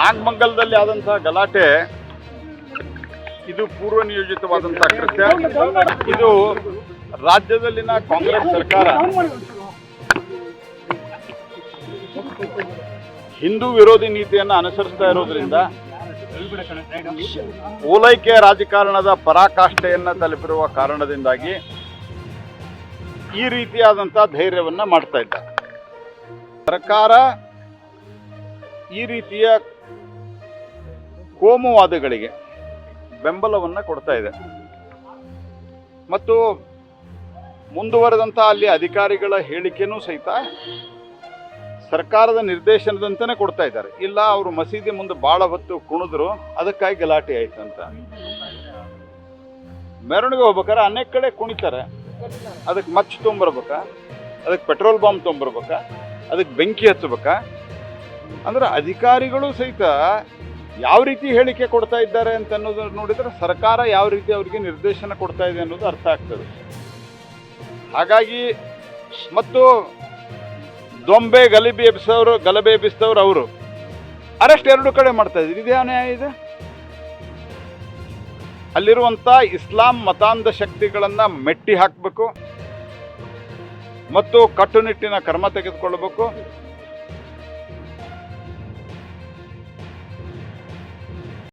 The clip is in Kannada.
ನಾಗಮಂಗಲದಲ್ಲಿ ಆದಂತಹ ಗಲಾಟೆ, ಇದು ಪೂರ್ವ ನಿಯೋಜಿತವಾದಂತಹ ಕೃತ್ಯ. ಇದು ರಾಜ್ಯದಲ್ಲಿನ ಕಾಂಗ್ರೆಸ್ ಸರ್ಕಾರ. ಹಿಂದೂ ವಿರೋಧಿ ನೀತಿಯನ್ನು ಅನುಸರಿಸ್ತಾ ಇರೋದ್ರಿಂದ ಓಲೈಕೆ ರಾಜಕಾರಣದ ಪರಾಕಾಷ್ಠೆಯನ್ನ ತಲುಪಿರುವ ಕಾರಣದಿಂದಾಗಿ ಈ ರೀತಿಯಾದಂಥ ಧೈರ್ಯವನ್ನ ಮಾಡ್ತಾ ಇದ್ದ. ಸರ್ಕಾರ ಈ ರೀತಿಯ ಕೋಮುವಾದಗಳಿಗೆ ಬೆಂಬಲವನ್ನ ಕೊಡ್ತಾ ಇದೆ. ಮತ್ತು ಮುಂದುವರೆದಂಥ ಅಲ್ಲಿ ಅಧಿಕಾರಿಗಳ ಹೇಳಿಕೆನೂ ಸಹಿತ ಸರ್ಕಾರದ ನಿರ್ದೇಶನದಂತೆಯೇ ಕೊಡ್ತಾ ಇದ್ದಾರೆ. ಇಲ್ಲ, ಅವರು ಮಸೀದಿ ಮುಂದೆ ಭಾಳ ಹೊತ್ತು ಕುಣಿದ್ರು, ಅದಕ್ಕಾಗಿ ಗಲಾಟೆ ಆಯ್ತು ಅಂತ. ಮೆರವಣಿಗೆ ಹೋಗ್ಬೇಕಾದ್ರೆ ಅನೇಕ ಕಡೆ ಕುಣಿತಾರೆ. ಅದಕ್ಕೆ ಮಚ್ಚು ತೊಂಬರ್ಬೇಕಾ? ಅದಕ್ಕೆ ಪೆಟ್ರೋಲ್ ಬಾಂಬ್ ತೊಂಬರ್ಬೇಕಾ? ಅದಕ್ಕೆ ಬೆಂಕಿ ಹಚ್ಚಬೇಕಾ? ಅಂದ್ರೆ ಅಧಿಕಾರಿಗಳು ಸಹಿತ ಯಾವ ರೀತಿ ಹೇಳಿಕೆ ಕೊಡ್ತಾ ಇದ್ದಾರೆ ಅಂತ ಅನ್ನೋದು ನೋಡಿದ್ರೆ ಸರ್ಕಾರ ಯಾವ ರೀತಿ ಅವರಿಗೆ ನಿರ್ದೇಶನ ಕೊಡ್ತಾ ಇದೆ ಅನ್ನೋದು ಅರ್ಥ ಆಗ್ತದೆ. ಹಾಗಾಗಿ ಮತ್ತು ದೊಂಬೆ ಗಲಿಬಿ ಎಬ್ಸೋರು ಗಲಭೆ ಎಬ್ಬಿಸಿದವರು ಅವರು. ಅರೆಸ್ಟ್ ಎರಡು ಕಡೆ ಮಾಡ್ತಾ ಇದ್ರು ಇದೇ ಅನ್ಯಾಯ ಇದೆ? ಅಲ್ಲಿರುವಂಥ ಇಸ್ಲಾಂ ಮತಾಂಧ ಶಕ್ತಿಗಳನ್ನು ಮೆಟ್ಟಿ ಹಾಕಬೇಕು ಮತ್ತು ಕಟ್ಟುನಿಟ್ಟಿನ ಕ್ರಮ ತೆಗೆದುಕೊಳ್ಬೇಕು